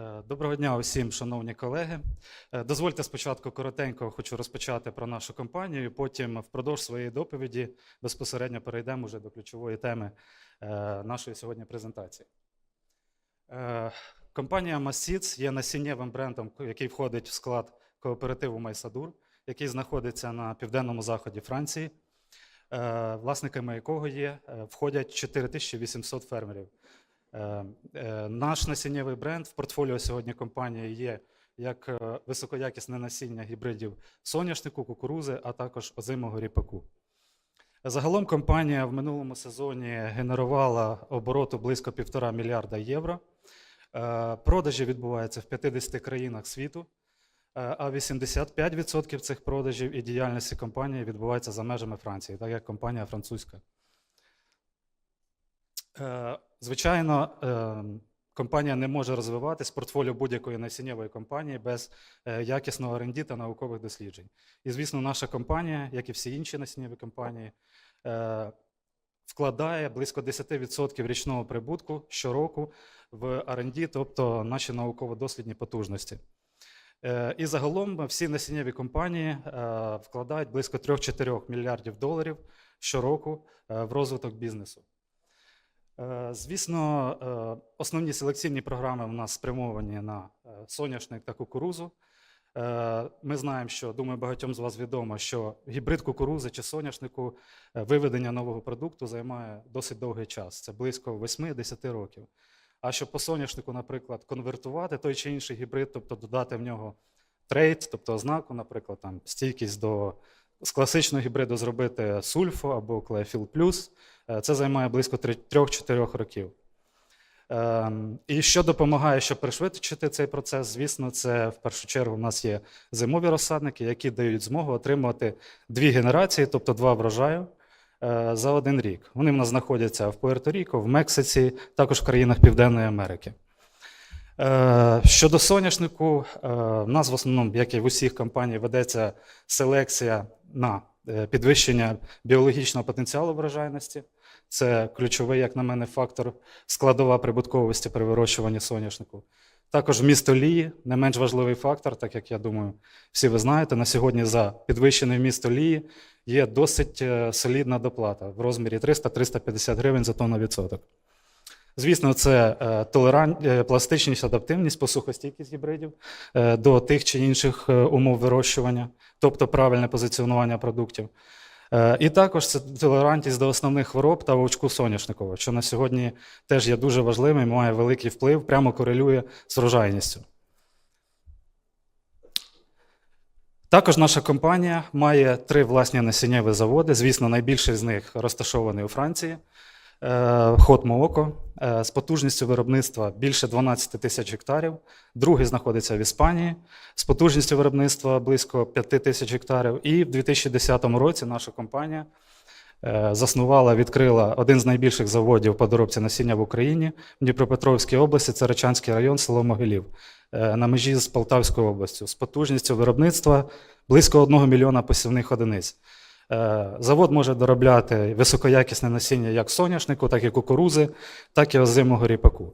Е, Доброго дня усім, шановні колеги. Е, Дозвольте спочатку коротенько хочу розпочати про нашу компанію. Потім впродовж своєї доповіді безпосередньо перейдемо вже до ключової теми е, нашої сьогодні презентації. Компанія Масіц є насіннєвим брендом, який входить в склад кооперативу Майсадур, який знаходиться на південному заході Франції, власниками якого є, входять 4800 фермерів. Е, е, Наш насіннєвий бренд в портфоліо сьогодні компанії є як е, високоякісне насіння гібридів соняшнику, кукурузи, а також озимого ріпаку. Загалом компанія в минулому сезоні генерувала обороту близько 1,5 мільярда євро. Продажі відбуваються в 50 країнах світу, а 85% цих продажів і діяльності компанії відбувається за межами Франції, так як компанія французька. Е, Звичайно, е, компанія не може розвиватись портфоліо будь-якої насіннєвої компанії без е, якісного R&D та наукових досліджень. І, звісно, наша компанія, як і всі інші насіннєві компанії, вкладає близько 10% річного прибутку щороку в R&D, тобто наші науково-дослідні потужності. І загалом всі насіннєві компанії вкладають близько 3-4 мільярдів доларів щороку в розвиток бізнесу. Е, Звісно, е, основні селекційні програми у нас спрямовані на е, соняшник та кукурузу. Ми знаємо, що думаю, багатьом з вас відомо, що гібрид кукурузи чи соняшнику виведення нового продукту займає досить довгий час. Це близько 8-10 років. А щоб по соняшнику, наприклад, конвертувати той чи інший гібрид, тобто додати в нього трейд, тобто ознаку, наприклад, там стійкість до з класичного гібриду зробити сульфо або клеофіл плюс, е, це займає близько 3-4 років. Ем, І що допомагає, щоб пришвидшити цей процес, звісно, це в першу чергу у нас є зимові розсадники, які дають змогу отримувати дві генерації, тобто два врожаю е, за один рік. Вони в нас знаходяться в Пуерто-Ріко, в Мексиці, також в країнах Південної Америки. Е, Щодо соняшнику, е, в нас в основному, як і в усіх компаній, ведеться селекція на е, підвищення біологічного потенціалу врожайності. Це ключовий, як на мене, фактор складова прибутковості при вирощуванні соняшнику. Також вміст олії не менш важливий фактор, так як я думаю, всі ви знаєте, на сьогодні за підвищений вміст олії є досить солідна доплата в розмірі 300-350 гривень за тонну відсоток. Звісно, це е, толеран... е, пластичність, адаптивність, посухостійкість гібридів е, до тих чи інших умов вирощування, тобто правильне позиціонування продуктів. І також це толерантність до основних хвороб та вовчку соняшникового, що на сьогодні теж є дуже важливим і має великий вплив, прямо корелює з врожайністю. Також наша компанія має три власні насіннєві заводи. Звісно, найбільший з них розташований у Франції. Е, Ход Мооко е, з потужністю виробництва більше 12 тисяч гектарів. Другий знаходиться в Іспанії з потужністю виробництва близько 5 тисяч гектарів. І в 2010 році наша компанія е, заснувала, відкрила один з найбільших заводів по доробці насіння в Україні в Дніпропетровській області, це Речанський район, село Могилів, на межі з Полтавською областю, з потужністю виробництва близько 1 мільйона посівних одиниць. Е, Завод може доробляти високоякісне насіння як соняшнику, так і кукурузи, так і озимого ріпаку.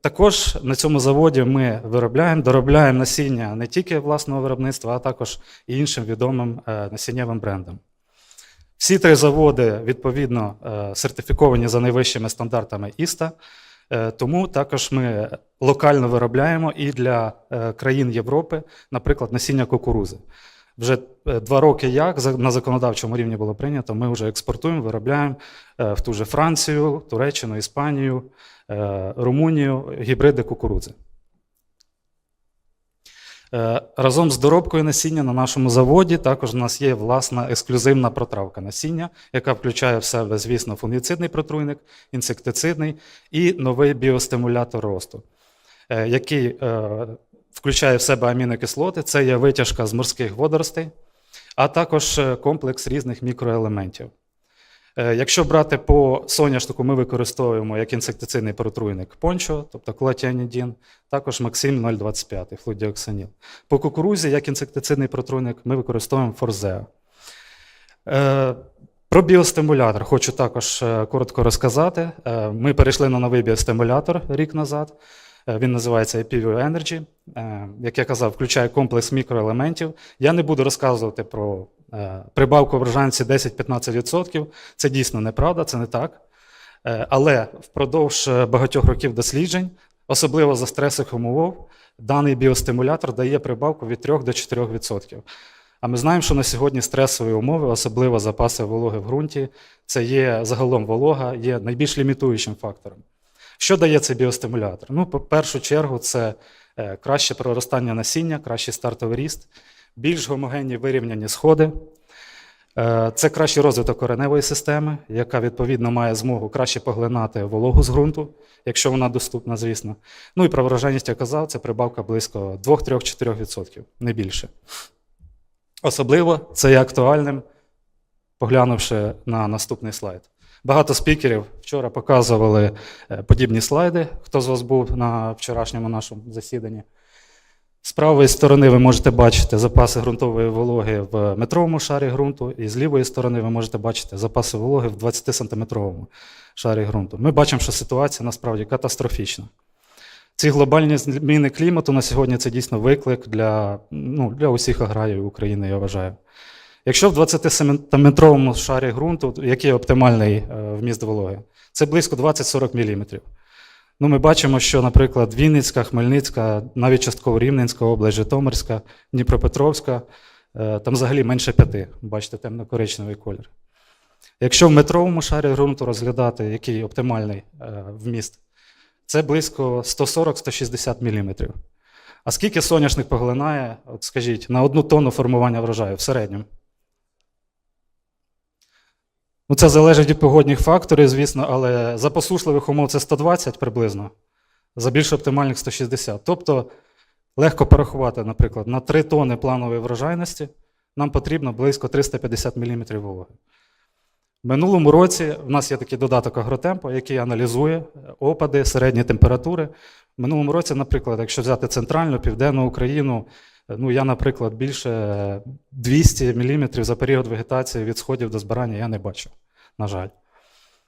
Також на цьому заводі ми виробляємо, доробляємо насіння не тільки власного виробництва, а також і іншим відомим е, насіннєвим брендам. Всі три заводи відповідно е, сертифіковані за найвищими стандартами ІСТА, тому також ми локально виробляємо і для країн Європи, наприклад, насіння кукурузи. Вже е, два роки як на законодавчому рівні було прийнято, ми вже експортуємо, виробляємо е, в ту же Францію, Туреччину, Іспанію, е, Румунію гібриди кукурудзи. Разом з доробкою насіння на нашому заводі також у нас є власна ексклюзивна протравка насіння, яка включає в себе, звісно, фунгіцидний протруйник, інсектицидний і новий біостимулятор росту, який включає в себе амінокислоти, це є витяжка з морських водоростей, а також е, комплекс різних мікроелементів. Е, Якщо брати по соняшнику, ми використовуємо як інсектицидний протруйник пончо, тобто клотіанідін, також Максим 025 флудіоксаніл. По кукурузі, як інсектицидний протруйник, ми використовуємо форзео. Е, Про біостимулятор хочу також коротко розказати. Ми перейшли на новий біостимулятор рік назад. Е, Він називається IPV Energy. Е, Як я казав, включає комплекс мікроелементів. Я не буду розказувати про е, прибавку врожайності 10-15%. Це дійсно неправда, це не так. Але впродовж багатьох років досліджень, особливо за стресових умов, даний біостимулятор дає прибавку від 3 до 4%. А ми знаємо, що на сьогодні стресові умови, особливо запаси вологи в ґрунті, це є загалом волога, є найбільш лімітуючим фактором. Що дає цей біостимулятор? Ну, по першу чергу, це е, краще проростання насіння, кращий стартовий ріст, більш гомогенні вирівняні сходи. Е, Це кращий розвиток кореневої системи, яка відповідно має змогу краще поглинати вологу з ґрунту, якщо вона доступна, звісно. Ну і про врожайність я казав, це прибавка близько 2-3-4%, не більше. Особливо це є актуальним, поглянувши на наступний слайд. Багато спікерів вчора показували е, подібні слайди, хто з вас був на вчорашньому нашому засіданні. З правої сторони ви можете бачити запаси ґрунтової вологи в метровому шарі ґрунту, і з лівої сторони ви можете бачити запаси вологи в 20-сантиметровому шарі ґрунту. Ми бачимо, що ситуація насправді катастрофічна. Ці глобальні зміни клімату на сьогодні це дійсно виклик для, ну, для усіх аграріїв України, я вважаю. Якщо в 20-метровому шарі ґрунту, який оптимальний е, вміст вологи, це близько 20-40 мм. Ну, ми бачимо, що, наприклад, Вінницька, Хмельницька, навіть частково Рівненська область, Житомирська, Дніпропетровська, е, там взагалі менше п'яти, бачите, темно-коричневий колір. Якщо в метровому шарі ґрунту розглядати, який оптимальний е, вміст, це близько 140-160 мм. А скільки соняшник поглинає, от скажіть, на одну тонну формування врожаю в середньому? Ну, це залежить від погодних факторів, звісно, але за посушливих умов це 120 приблизно, за більш оптимальних 160. Тобто легко порахувати, наприклад, на 3 тонни планової врожайності нам потрібно близько 350 мм вологи. В минулому році в нас є такий додаток Агротемпо, який аналізує опади, середні температури. В минулому році, наприклад, якщо взяти центральну, південну Україну, ну я, наприклад, більше 200 мм за період вегетації від сходів до збирання я не бачив, на жаль.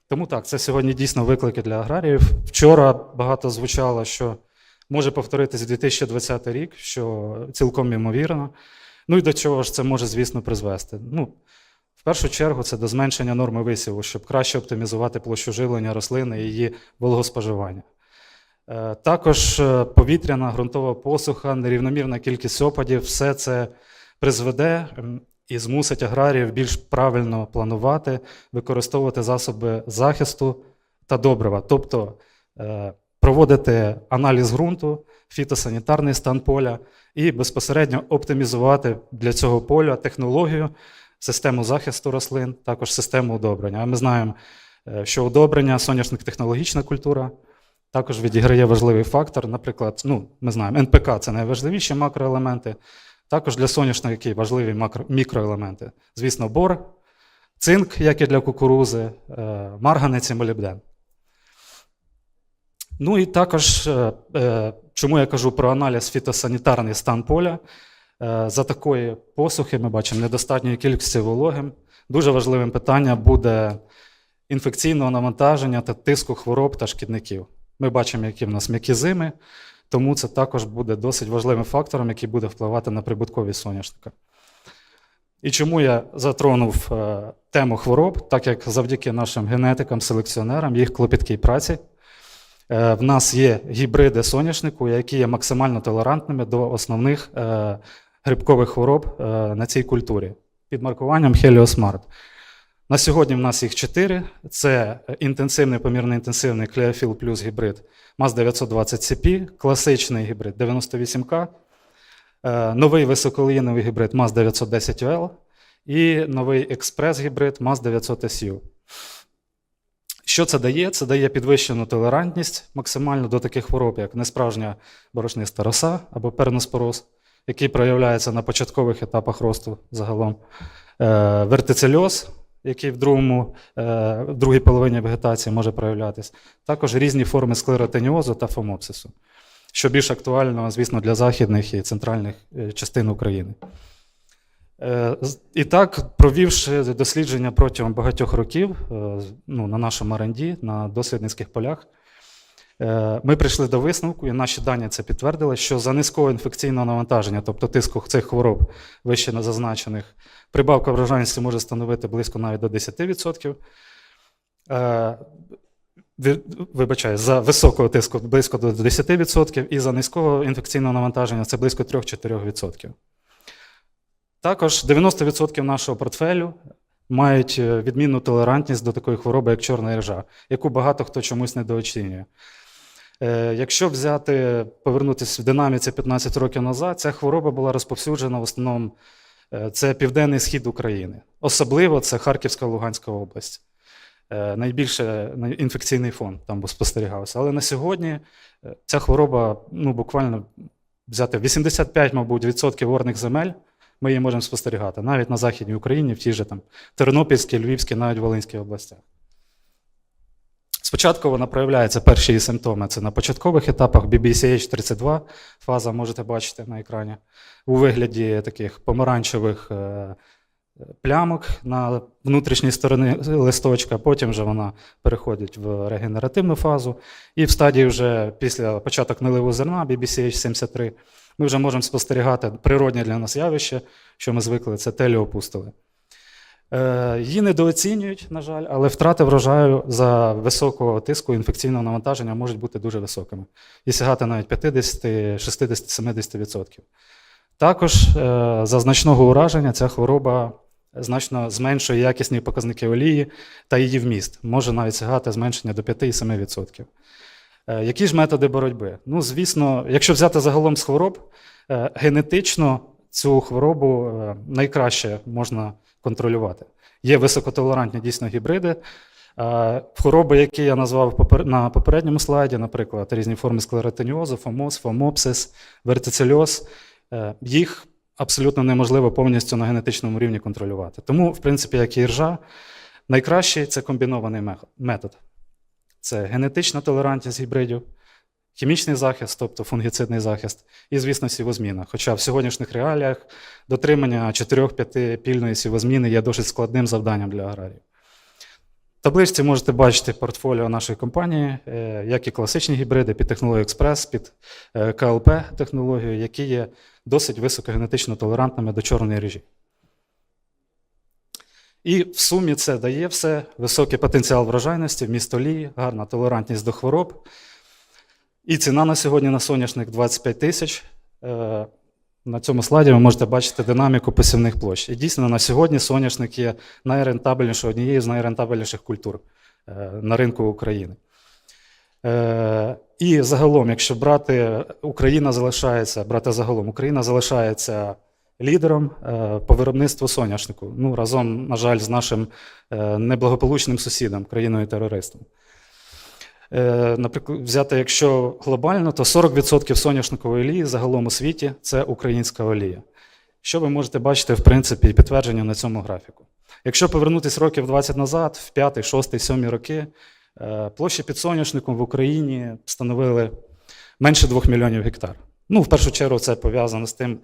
Тому так, це сьогодні дійсно виклики для аграріїв. Вчора багато звучало, що може повторитись 2020 рік, що цілком ймовірно. Ну і до чого ж це може, звісно, призвести. Ну, в першу чергу це до зменшення норми висіву, щоб краще оптимізувати площу живлення рослини і її вологоспоживання. Е, Також е, повітряна, ґрунтова посуха, нерівномірна кількість опадів, все це призведе і змусить аграріїв більш правильно планувати, використовувати засоби захисту та добрива, тобто е, проводити аналіз ґрунту, фітосанітарний стан поля і безпосередньо оптимізувати для цього поля технологію, систему захисту рослин, також систему удобрення. А ми знаємо, що удобрення, соняшник технологічна культура, також відіграє важливий фактор. Наприклад, ну, ми знаємо, НПК це найважливіші макроелементи. Також для соняшника важливі макро, мікроелементи. Звісно, бор, цинк, як і для кукурузи, е, марганець і молібден. Ну і також, е, е, чому я кажу про аналіз фітосанітарний стан поля. За такої посухи ми бачимо недостатньої кількості вологи. Дуже важливим питанням буде інфекційного навантаження та тиску хвороб та шкідників. Ми бачимо, які в нас м'які зими, тому це також буде досить важливим фактором, який буде впливати на прибутковість соняшника. І чому я затронув е, тему хвороб, так як завдяки нашим генетикам, селекціонерам, їх клопіткій праці, е, в нас є гібриди соняшнику, які є максимально толерантними до основних е, грибкових хвороб на цій культурі під маркуванням Heliosmart. На сьогодні в нас їх чотири. Це інтенсивний, помірно інтенсивний Cleophil Plus гібрид MAS 920 CP, класичний гібрид 98К, е, новий високоліновий гібрид MAS 910 l і новий експрес-гібрид MAS 900 SU. Що це дає? Це дає підвищену толерантність максимально до таких хвороб, як несправжня борошниста роса або перноспороз, який проявляється на початкових етапах росту загалом, е, вертицельоз, який в, другому, е, в другій половині вегетації може проявлятися, також різні форми склеротеніозу та фомопсису, що більш актуально, звісно, для західних і центральних е, частин України. Е, І так, провівши дослідження протягом багатьох років ну, на нашому R&D, на дослідницьких полях, Ми прийшли до висновку, і наші дані це підтвердили, що за низького інфекційного навантаження, тобто тиску цих хвороб вище зазначених, прибавка врожайності може становити близько навіть до 10%. Е, Вибачаю, за високого тиску близько до 10%, і за низького інфекційного навантаження це близько 3-4%. Також 90% нашого портфелю мають е, відмінну толерантність до такої хвороби, як чорна іржа, яку багато хто чомусь недооцінює. Е, Якщо взяти, повернутися в динаміці 15 років назад, ця хвороба була розповсюджена в основному е, це південний схід України. Особливо це Харківська Луганська область. Е, Найбільше інфекційний фон там спостерігався. Але на сьогодні ця хвороба ну, буквально взяти 85, мабуть, відсотків орних земель ми її можемо спостерігати навіть на Західній Україні, в тій же там Тернопільській, Львівській, навіть Волинській областях. Спочатку вона проявляється перші її симптоми. Це на початкових етапах BBCH32 фаза, можете бачити на екрані, у вигляді таких помаранчевих е, плямок на внутрішній стороні листочка. Потім вже вона переходить в регенеративну фазу. І в стадії вже після початок наливу зерна BBCH73 ми вже можемо спостерігати природне для нас явище, що ми звикли, це телеопустили. Е, Її недооцінюють, на жаль, але втрати врожаю за високого тиску інфекційного навантаження можуть бути дуже високими і сягати навіть 50, 60, 70%. Також е, за значного ураження ця хвороба значно зменшує якісні показники олії та її вміст, може навіть сягати зменшення до 5-7%. Е, Які ж методи боротьби? Ну, звісно, якщо взяти загалом з хвороб, генетично цю хворобу найкраще можна контролювати. Є високотолерантні дійсно гібриди. Е, Хвороби, які я назвав на попередньому слайді, наприклад, різні форми склеротиніозу, фомоз, фомопсис, вертицельоз, е, їх абсолютно неможливо повністю на генетичному рівні контролювати. Тому, в принципі, як і іржа, найкращий це комбінований метод. Це генетична толерантність гібридів, хімічний захист, тобто фунгіцидний захист, і, звісно, сівозміна. Хоча в сьогоднішніх реаліях дотримання 4-5 пільної сівозміни є досить складним завданням для аграріїв. В табличці можете бачити портфоліо нашої компанії, е, як і класичні гібриди під технологією Експрес, під е, КЛП технологією, які є досить високогенетично толерантними до чорної ріжі. І в сумі це дає все високий потенціал врожайності, вміст олії, гарна толерантність до хвороб. І ціна на сьогодні на соняшник 25 тисяч. Е, На цьому слайді ви можете бачити динаміку посівних площ. І дійсно на сьогодні соняшник є найрентабельнішою, однією з найрентабельніших культур е, на ринку України. Е, І загалом, якщо брати, Україна залишається, брати загалом, Україна залишається лідером по виробництву соняшнику. Ну, разом, на жаль, з нашим неблагополучним сусідом, країною-терористом. Е, Наприклад, взяти, якщо глобально, то 40% соняшникової олії загалом у світі це українська олія. Що ви можете бачити, в принципі, і підтвердження на цьому графіку. Якщо повернутися років 20 назад, в 5, 6, 7 роки, е, площі під соняшником в Україні становили менше 2 мільйонів гектар. Ну, в першу чергу, це пов'язано з тим,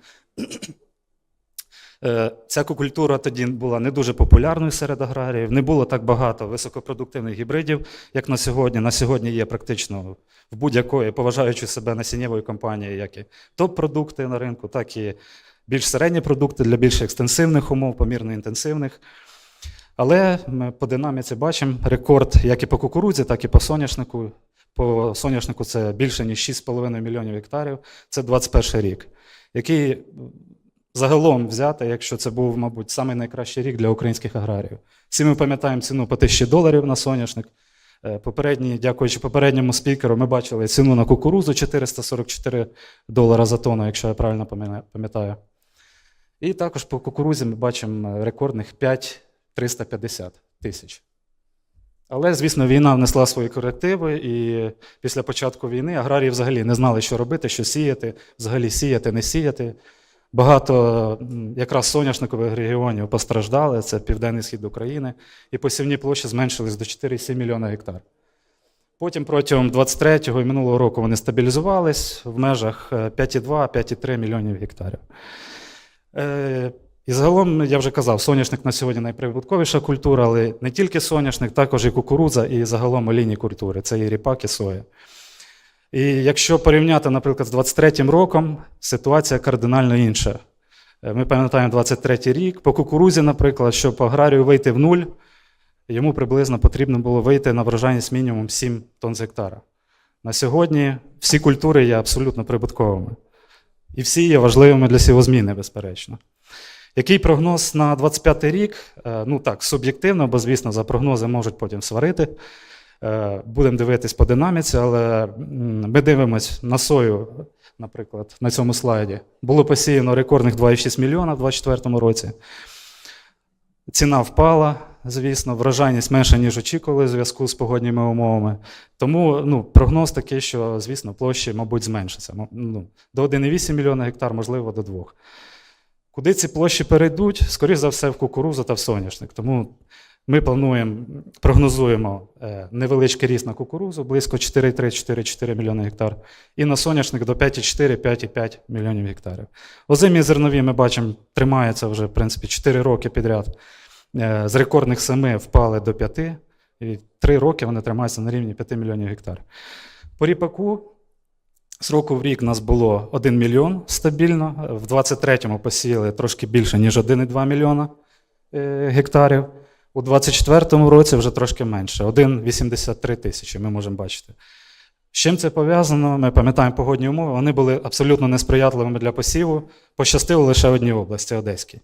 Ця культура тоді була не дуже популярною серед аграріїв, не було так багато високопродуктивних гібридів, як на сьогодні. На сьогодні є практично в будь-якої, поважаючи себе насіннєвої компанії, як і топ-продукти на ринку, так і більш середні продукти для більш екстенсивних умов, помірно інтенсивних. Але ми по динаміці бачимо рекорд як і по кукурудзі, так і по соняшнику. По соняшнику це більше ніж 6,5 мільйонів гектарів. Це 21 рік, який загалом взяти, якщо це був, мабуть, самий найкращий рік для українських аграріїв. Всі ми пам'ятаємо ціну по 1000 доларів на соняшник. Е, Попередній, дякуючи попередньому спікеру, ми бачили ціну на кукурузу 444 долара за тонну, якщо я правильно пам'ятаю. І також по кукурузі ми бачимо рекордних 5,350 тисяч. Але, звісно, війна внесла свої корективи, і після початку війни аграрії взагалі не знали, що робити, що сіяти, взагалі сіяти, не сіяти. Багато якраз соняшникових регіонів постраждали, це південний схід України, і посівні площі зменшились до 4,7 мільйона гектар. Потім протягом 23-го і минулого року вони стабілізувались в межах е, 5,2-5,3 мільйонів гектарів. Е, І загалом, я вже казав, соняшник на сьогодні найприбутковіша культура, але не тільки соняшник, також і кукурудза, і загалом олійні культури. Це і ріпак, і соя. І якщо порівняти, наприклад, з 23-м роком, ситуація кардинально інша. Е, Ми пам'ятаємо 23-й рік. По кукурузі, наприклад, щоб аграрію вийти в нуль, йому приблизно потрібно було вийти на врожайність мінімум 7 тонн з гектара. На сьогодні всі культури є абсолютно прибутковими. І всі є важливими для сівозміни, безперечно. Який прогноз на 25 рік? Е, Ну так, суб'єктивно, бо, звісно, за прогнози можуть потім сварити. Е, Будемо дивитись по динаміці, але ми дивимось на сою, наприклад, на цьому слайді. Було посіяно рекордних 2,6 мільйона в 2024 році. Ціна впала, звісно, врожайність менша, ніж очікували в зв'язку з погодніми умовами. Тому ну, прогноз такий, що, звісно, площі, мабуть, зменшаться. Ну, до 1,8 мільйона гектар, можливо, до 2. Куди ці площі перейдуть? Скоріше за все, в кукурузу та в соняшник. Тому ми плануємо, прогнозуємо е, невеличкий ріст на кукурузу, близько 4,3-4,4 мільйони гектар, і на соняшник до 5,4-5,5 мільйонів гектарів. Озимі зернові ми бачимо, тримаються вже, в принципі, 4 роки підряд. Е, З рекордних 7 впали до 5, і 3 роки вони тримаються на рівні 5 мільйонів гектар. По ріпаку з року в рік нас було 1 мільйон стабільно. В 23-му посіяли трошки більше, ніж 1,2 мільйона е, гектарів. У 24-му році вже трошки менше 1,83 тисячі, ми можемо бачити. З чим це пов'язано? Ми пам'ятаємо погодні умови. Вони були абсолютно несприятливими для посіву. Пощастило лише одній області Одеській.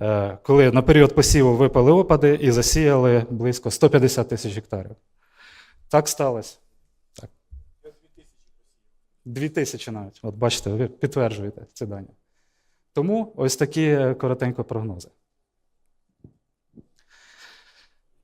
Е, Коли на період посіву випали опади і засіяли близько 150 тисяч гектарів. Так сталося. Так. Дві тисячі навіть. От бачите, ви підтверджуєте ці дані. Тому ось такі е, коротенько прогнози.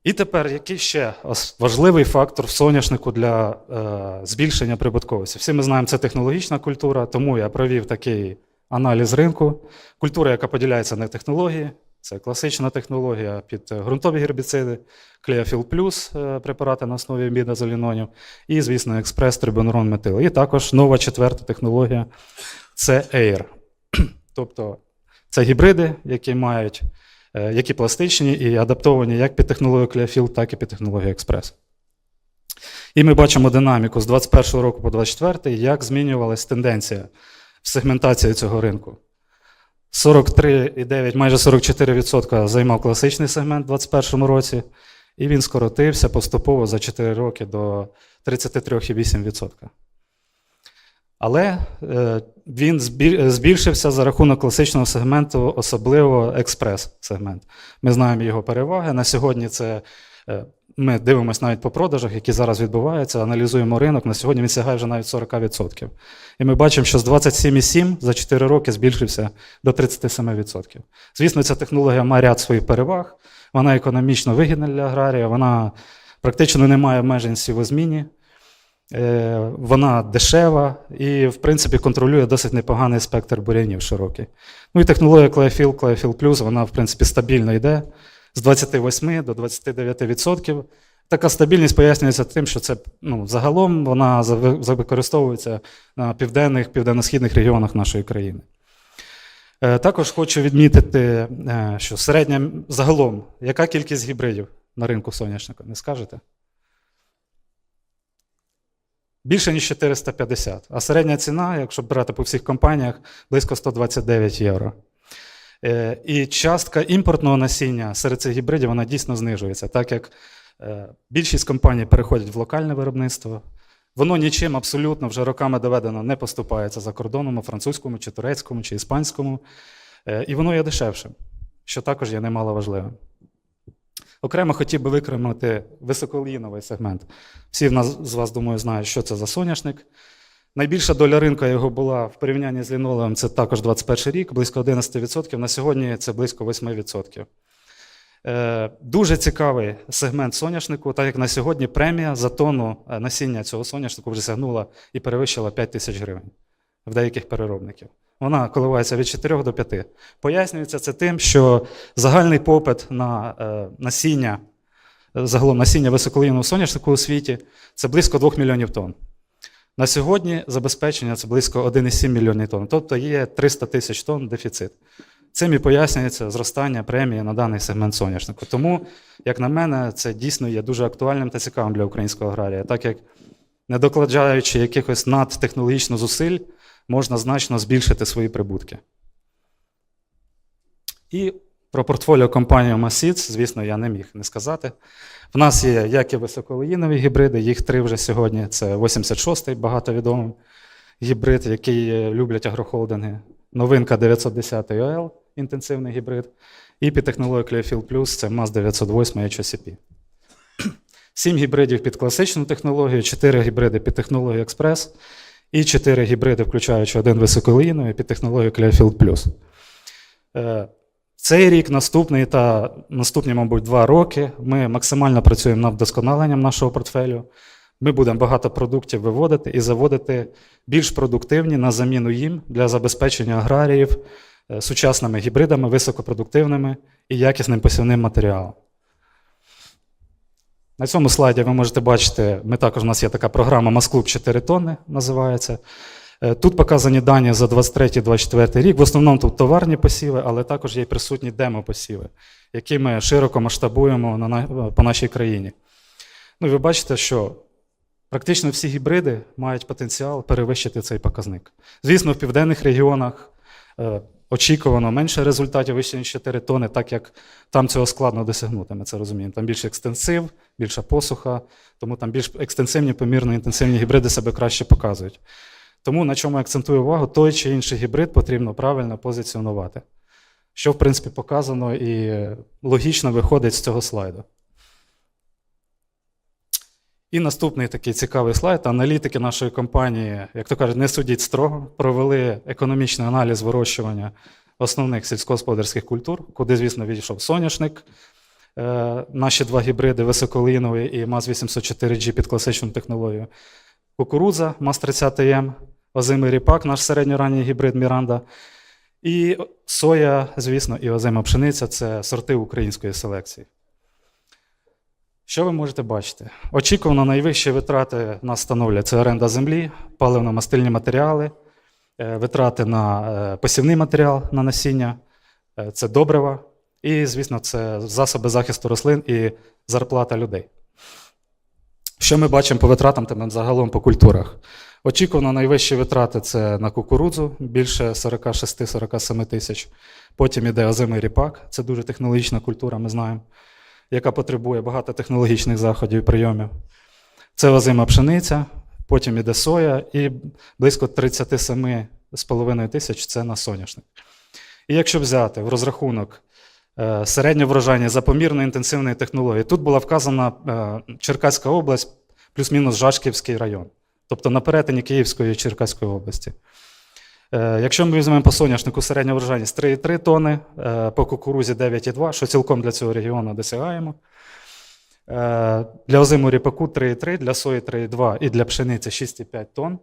І тепер який ще важливий фактор в соняшнику для е, збільшення прибутковості? Всі ми знаємо, це технологічна культура, тому я провів такий аналіз ринку. Культура, яка поділяється на технології, це класична технологія під е, ґрунтові гербіциди, Клеофіл Плюс, препарати на основі мідазолінонів, і, звісно, експрес трибонурон метил. І також нова четверта технологія це AIR. Тобто це гібриди, які мають які пластичні і адаптовані як під технологію Clearfield, так і під технологію Експрес. І ми бачимо динаміку з 21 року по 24, як змінювалась тенденція в сегментації цього ринку. 43,9, майже 44% займав класичний сегмент у 2021 році, і він скоротився поступово за 4 роки до 33,8%. Але е, він збільшився за рахунок класичного сегменту, особливо експрес-сегмент. Ми знаємо його переваги. На сьогодні це е, ми дивимося навіть по продажах, які зараз відбуваються, аналізуємо ринок. На сьогодні він сягає вже навіть 40%. І ми бачимо, що з 27,7 за 4 роки збільшився до 37%. Звісно, ця технологія має ряд своїх переваг. Вона економічно вигідна для аграрія, вона практично не має обмежень сівозміні. Е, Вона дешева і, в принципі, контролює досить непоганий спектр бурянів широкий. Ну і технологія Clearfield, Clearfield Plus, вона, в принципі, стабільно йде з 28 до 29%. Така стабільність пояснюється тим, що це ну, загалом вона використовується на південних, південно-східних регіонах нашої країни. Е, Також хочу відмітити, е, що середня загалом, яка кількість гібридів на ринку соняшника, не скажете? Більше ніж 450. А середня ціна, якщо брати по всіх компаніях, близько 129 євро. Е, І частка імпортного насіння серед цих гібридів вона дійсно знижується, так як е, більшість компаній переходять в локальне виробництво. Воно нічим абсолютно вже роками доведено не поступається за кордоном французькому, чи турецькому, чи іспанському. Е, І воно є дешевшим, що також є немало важливим. Окремо хотів би викремити високоліновий сегмент. Всі в нас з вас, думаю, знають, що це за соняшник. Найбільша доля ринку його була в порівнянні з лінолеєм, це також 21 рік, близько 11%. На сьогодні це близько 8%. Е, Дуже цікавий сегмент соняшнику, так як на сьогодні премія за тонну е, насіння цього соняшнику вже сягнула і перевищила 5 тисяч гривень в деяких переробників. Вона коливається від 4 до 5. Пояснюється це тим, що загальний попит на е, насіння, е, загалом насіння високолійного соняшнику у світі це близько 2 мільйонів тонн. На сьогодні забезпечення це близько 1,7 мільйонів тонн, тобто є 300 тисяч тонн дефіцит. Цим і пояснюється зростання премії на даний сегмент соняшнику. Тому, як на мене, це дійсно є дуже актуальним та цікавим для українського аграрія, так як не докладаючи якихось надтехнологічних зусиль, можна значно збільшити свої прибутки. І про портфоліо компанії Масіц, звісно, я не міг не сказати. В нас є як і високолеїнові гібриди, їх три вже сьогодні. Це 86-й багатовідомий гібрид, який е, люблять агрохолдинги. Новинка 910 OL, інтенсивний гібрид. І під технологією Clearfield Plus це MAS 908 HOCP. Сім гібридів під класичну технологію, чотири гібриди під технологію Express і чотири гібриди, включаючи один високолеїновий під технологією Clearfield Plus. Е, Цей рік, наступний та наступні, мабуть, два роки ми максимально працюємо над вдосконаленням нашого портфелю. Ми будемо багато продуктів виводити і заводити більш продуктивні на заміну їм для забезпечення аграріїв е, сучасними гібридами, високопродуктивними і якісним посівним матеріалом. На цьому слайді ви можете бачити, ми також у нас є така програма Масклуб 4 тонни, називається. Е, Тут показані дані за 23-24 рік. В основному тут товарні посіви, але також є присутні демо-посіви, які ми широко масштабуємо на, по нашій країні. Ну, ви бачите, що практично всі гібриди мають потенціал перевищити цей показник. Звісно, в південних регіонах е, очікувано менше результатів вище ніж 4 тони, так як там цього складно досягнути, ми це розуміємо. Там більше екстенсив, більша посуха, тому там більш екстенсивні, помірно інтенсивні гібриди себе краще показують. Тому на чому я акцентую увагу, той чи інший гібрид потрібно правильно позиціонувати, що, в принципі, показано і логічно виходить з цього слайду. І наступний такий цікавий слайд. Аналітики нашої компанії, як то кажуть, не судять строго, провели економічний аналіз вирощування основних сільськогосподарських культур, куди, звісно, відійшов соняшник, е, наші два гібриди високолиновий і МАЗ-804G під класичну технологію, кукурудза МАЗ-30М, озимий ріпак, наш середньоранній гібрид Міранда, і соя, звісно, і озима пшениця це сорти української селекції. Що ви можете бачити? Очікувано найвищі витрати нас становлять це оренда землі, паливно-мастильні матеріали, е, витрати на е, посівний матеріал на насіння, е, це добрива, і, звісно, це засоби захисту рослин і зарплата людей. Що ми бачимо по витратам там загалом по культурах? Очікувано найвищі витрати це на кукурудзу більше 46-47 тисяч. Потім іде озимий ріпак, це дуже технологічна культура, ми знаємо, яка потребує багато технологічних заходів і прийомів. Це озима пшениця, потім іде соя, і близько 37,5 тисяч це на соняшник. І якщо взяти в розрахунок е, середню врожайність за помірно інтенсивної технології, тут була вказана е, Черкаська область плюс-мінус Жашківський район, тобто на перетині Київської і Черкаської області. Е, Якщо ми візьмемо по соняшнику середню врожайність 3,3 тони, е, по кукурузі 9,2, що цілком для цього регіону досягаємо. Е, Для озиму ріпаку 3,3, для сої 3,2 і для пшениці 6,5 тонн.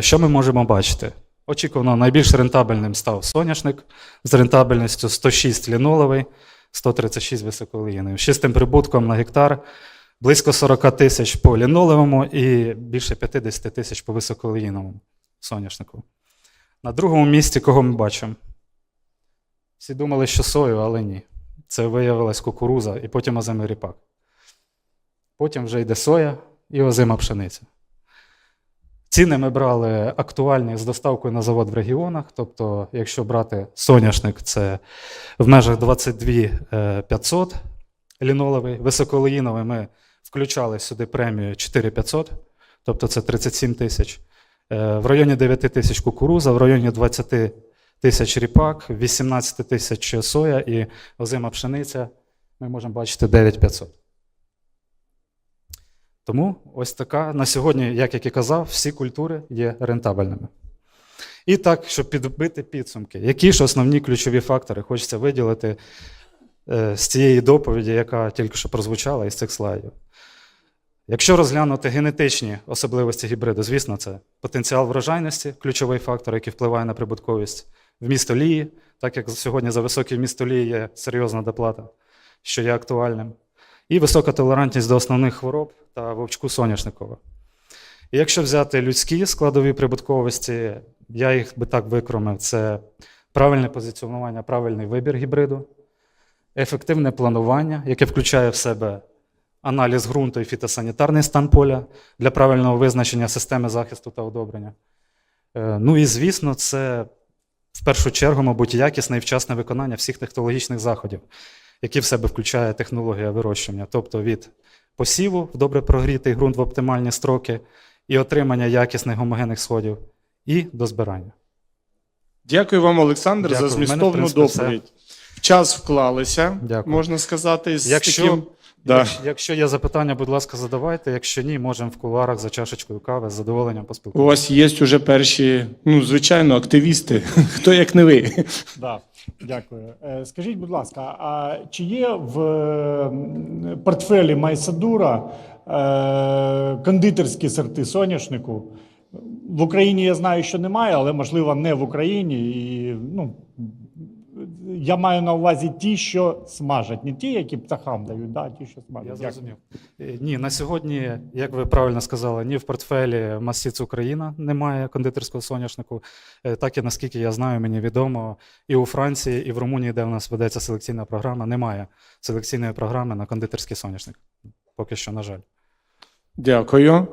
Що ми можемо бачити? Очікувано найбільш рентабельним став соняшник з рентабельністю 106 ліноловий, 136 високоліїновий, з чистим прибутком на гектар близько 40 тисяч по лінолевому і більше 50 тисяч по високоліїновому соняшнику. На другому місці кого ми бачимо? Всі думали, що сою, але ні. Це виявилась кукуруза і потім озимий ріпак. Потім вже йде соя і озима пшениця. Ціни ми брали актуальні з доставкою на завод в регіонах. Тобто, якщо брати соняшник, це в межах 22 500 ліноловий, високолеїновий ми включали сюди премію 4500, тобто це 37 тисяч. Е, В районі 9 тисяч кукуруза, в районі 20 тисяч ріпак, 18 тисяч соя і озима пшениця. Ми можемо бачити 9500. Тому ось така на сьогодні, як я і казав, всі культури є рентабельними. І так, щоб підбити підсумки, які ж основні ключові фактори хочеться виділити е, з цієї доповіді, яка тільки що прозвучала із цих слайдів. Якщо розглянути генетичні особливості гібриду, звісно, це потенціал врожайності, ключовий фактор, який впливає на прибутковість, вміст олії, так як сьогодні за високий вміст олії є серйозна доплата, що є актуальним, і висока толерантність до основних хвороб та вовчку соняшникова. І якщо взяти людські складові прибутковості, я їх би так викромив: це правильне позиціонування, правильний вибір гібриду, ефективне планування, яке включає в себе аналіз ґрунту і фітосанітарний стан поля для правильного визначення системи захисту та одобрення. Е, Ну і звісно, це в першу чергу, мабуть, якісне і вчасне виконання всіх технологічних заходів, які в себе включає технологія вирощування, тобто від посіву в добре прогрітий ґрунт в оптимальні строки і отримання якісних гомогенних сходів, і до збирання. Дякую вам, Олександр, Дякую. за змістовну доповідь. В час вклалися, Дякую. можна сказати, з Якщо- таким. Да. Якщо, якщо є запитання, будь ласка, задавайте. Якщо ні, можемо в кулуарах за чашечкою кави з задоволенням У поспілкуватися. вас є вже перші, ну, звичайно, активісти. Хто як не ви? Да, дякую. Е, Скажіть, будь ласка, а чи є в м, портфелі Майсадура е, кондитерські сорти соняшнику? В Україні я знаю, що немає, але можливо не в Україні. І, ну, я маю на увазі ті, що смажать, не ті, які птахам дають, да, а ті, що смажать. Я зрозумів. Е, Ні, на сьогодні, як ви правильно сказали, ні в портфелі Масіц Україна немає кондитерського соняшнику. Е, Так і наскільки я знаю, мені відомо, і у Франції, і в Румунії, де в нас ведеться селекційна програма, немає селекційної програми на кондитерський соняшник. Поки що, на жаль. Дякую.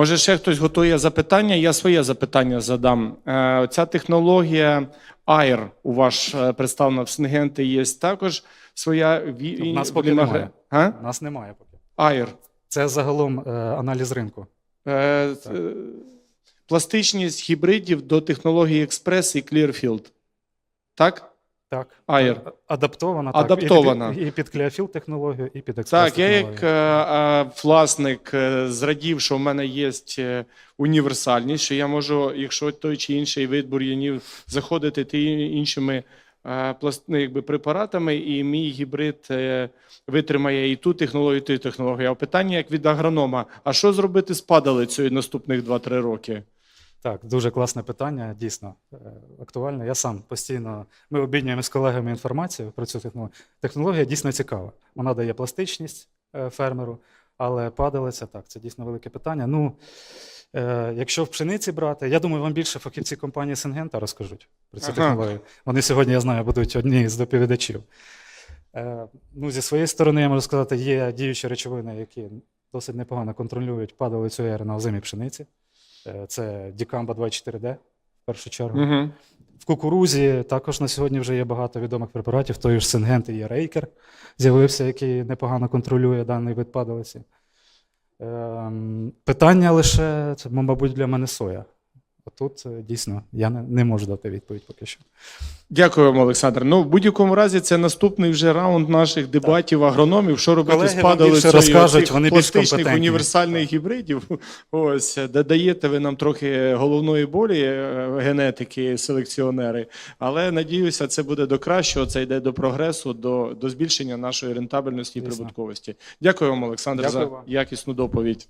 Може, ще хтось готує запитання? Я своє запитання задам. Е, Ця технологія AIR у вас е, представлена в Сингенті є також своя У нас поки немає. А? Нас немає поки. AIR. Це загалом е, аналіз ринку. Е, е, Пластичність гібридів до технології Експрес і Clearfield. Так? Так. Air. А- Адаптована. Так. Адаптована. І під, і під Clearfield технологію, і під експрес Так, я як е, е, власник е, зрадів, що в мене є е, універсальність, що я можу, якщо той чи інший вид бур'янів, заходити ти іншими е, пласт- ну, якби, препаратами, і мій гібрид е, витримає і ту технологію, і ту технологію. А питання як від агронома: а що зробити з падалицею наступних 2-3 роки? Так, дуже класне питання, дійсно е, актуальне. Я сам постійно ми обмінюємо з колегами інформацію про цю технологію. Технологія дійсно цікава. Вона дає пластичність е, фермеру, але падалиця так, це дійсно велике питання. Ну, е, якщо в пшениці брати, я думаю, вам більше фахівці компанії Сингента розкажуть про цю Ага. технологію. Вони сьогодні, я знаю, будуть одні з доповідачів. Ну, зі своєї сторони, я можу сказати, є діючі речовини, які досить непогано контролюють падалицю R на озимій пшениці. Е, Це Дікамба 24D в першу чергу. Угу. В кукурузі також на сьогодні вже є багато відомих препаратів. Той ж Сингент і є Рейкер з'явився, який непогано контролює даний вид падалиці. Ем, питання лише, це, мабуть, для мене соя. Отут е, дійсно я не, не можу дати відповідь поки що. Дякую вам, Олександр. Ну, в будь-якому разі, це наступний вже раунд наших дебатів агрономів. Що робити Колеги з падалицею розкажуть, цих вони пластичних компетентні. універсальних гібридів. Ось де даєте ви нам трохи головної болі, е, генетики, селекціонери. Але надіюся, це буде до кращого. Це йде до прогресу, до, до збільшення нашої рентабельності і прибутковості. Дякую вам, Олександр, Дякую за вам. якісну доповідь.